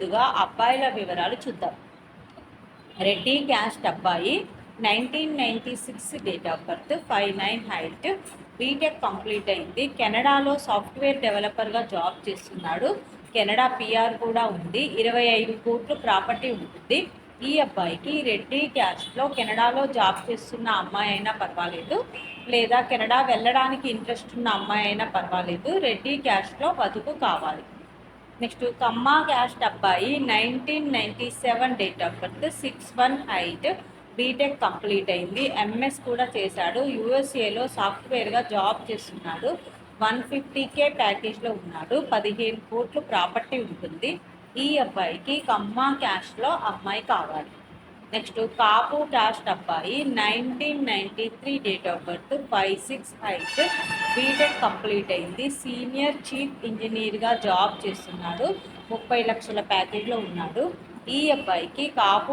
ముందుగా అబ్బాయిల వివరాలు చూద్దాం. రెడ్డి క్యాస్ట్ అబ్బాయి nineteen ninety six date of birth five nine height BTech complete అయింది. కెనడాలో సాఫ్ట్వేర్ డెవలపర్గా జాబ్ చేస్తున్నాడు. కెనడా పిఆర్ కూడా ఉంది. ఇరవై ఐదు కోట్లు ప్రాపర్టీ ఉంటుంది. ఈ అబ్బాయికి రెడ్డి క్యాస్ట్లో కెనడాలో జాబ్ చేస్తున్న అమ్మాయి అయినా పర్వాలేదు. లేదా కెనడా వెళ్ళడానికి ఇంట్రెస్ట్ ఉన్న అమ్మాయి అయినా పర్వాలేదు. రెడ్డి క్యాస్ట్లో బతుకు కావాలి. నెక్స్ట్ కమ్మా క్యాస్ట్ అబ్బాయి nineteen ninety seven date of birth six one height BTech complete అయింది. ఎంఎస్ కూడా చేశాడు. యూఎస్ఏలో సాఫ్ట్వేర్గా జాబ్ చేస్తున్నాడు. వన్ ఫిఫ్టీ కే ప్యాకేజ్లో ఉన్నాడు. పదిహేను కోట్లు ప్రాపర్టీ ఉంటుంది. ఈ అబ్బాయికి కమ్మా క్యాస్ట్లో అమ్మాయి కావాలి. నెక్స్ట్ కాపు క్యాస్ట్ అబ్బాయి nineteen ninety three date of birth five six height BTech complete అయింది. సీనియర్ చీఫ్ ఇంజనీర్గా జాబ్ చేస్తున్నాడు. ముప్పై లక్షల ప్యాకేజ్లో ఉన్నాడు. ఈ అబ్బాయికి కాపు